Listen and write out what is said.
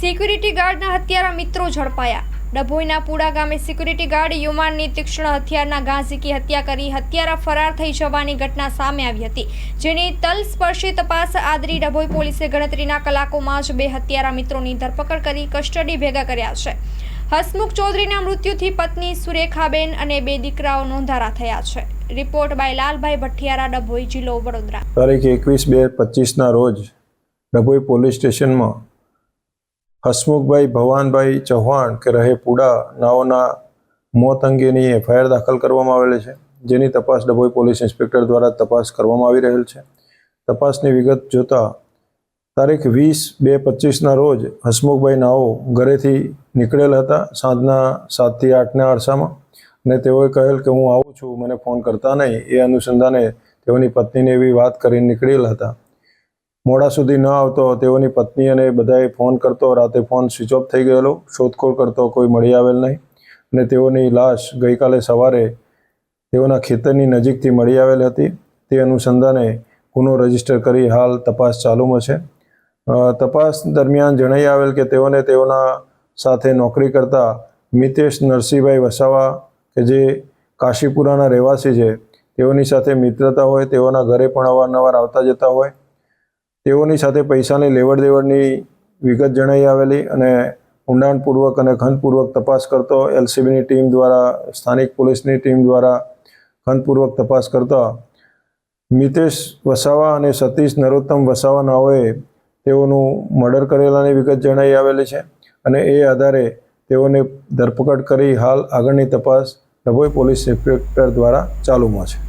Security ગાર્ડના હત્યારા મિત્રો ઝડપાયા. ડભોઈના પુડા ગામે સિક્યુરિટી ગાર્ડ યુમાનની તીક્ષ્ણ હથિયારના ઘા ઝીકી હત્યા કરી હત્યારા ફરાર થઈ જવાની ઘટના સામે આવી હતી, જેની તલસ્પર્શી તપાસ આદરી ડભોઈ પોલીસે ગણતરીના કલાકોમાં જ બે હત્યારા મિત્રોની ધરપકડ કરી કસ્ટડી ભેગા કર્યા છે. હસમુખ ચૌધરીના મૃત્યુથી પત્ની સુરેખાબેન અને બે દીકરાઓ નોંધારા થયા છે. રિપોર્ટ બાય લાલભાઈ ભઠિયારા, ડભોઈ જિલ્લો વડોદરા. તારીખ એકવીસ બે પચીસના રોજ ડભોઈ પોલીસ સ્ટેશનમાં હસમુખભાઈ, ભવાનભાઈ ચૌહાણ કે રહે પુડા નાઓના મોત અંગેની એફઆઈઆર દાખલ કરવામાં આવેલી છે, જેની તપાસ ડભોઈ પોલીસ ઇન્સ્પેક્ટર દ્વારા તપાસ કરવામાં આવી રહેલ છે. તપાસની વિગત જોતા તારીખ વીસ બે પચીસના રોજ હસમુખભાઈ નાઓ ઘરેથી નીકળેલ હતા સાંજના સાતથી આઠના અરસામાં અને તેઓએ કહેલ કે હું આવું છું, મને ફોન કરતા નહીં. એ અનુસંધાને તેઓની પત્નીને એવી વાત કરીને નીકળેલ હતા. મોડા સુધી ન આવતો, તેઓની પત્ની અને બધાએ ફોન કરતો, રાતે ફોન સ્વિચ ઓફ થઈ ગયેલો, શોધખોળ કરતો, કોઈ મળી આવેલ નહીં. અને તેઓની લાશ ગઈકાલે સવારે તેઓના ખેતરની નજીકથી મળી આવેલ હતી. તે અનુસંધાને ગુનો રજિસ્ટર કરી હાલ તપાસ ચાલુમાં છે. તપાસ દરમિયાન જણાઈ આવેલ કે તેઓને તેઓના સાથે નોકરી કરતા મિતેશ નરસિંહભાઈ વસાવા, કે જે કાશીપુરાના રહેવાસી છે, તેઓની સાથે મિત્રતા હોય, તેઓના ઘરે પણ અવારનવાર આવતા જતા હોય. તેઓની સાથે પૈસાની લેવડ દેવડની વિગત જણાઈ આવેલી અને ઊંડાણપૂર્વક અને ખંતપૂર્વક તપાસ કરતો એલસીબીની ટીમ દ્વારા, સ્થાનિક પોલીસની ટીમ દ્વારા ખંતપૂર્વક તપાસ કરતા મિતેશ વસાવા અને સતીશ નરોત્તમ વસાવા નાઓએ તેઓનું મર્ડર કરેલાની વિગત જણાઈ આવેલી છે અને એ આધારે તેઓને ધરપકડ કરી હાલ આગળની તપાસ ડભોઈ પોલીસ ઇન્સ્પેક્ટર દ્વારા ચાલુમાં છે.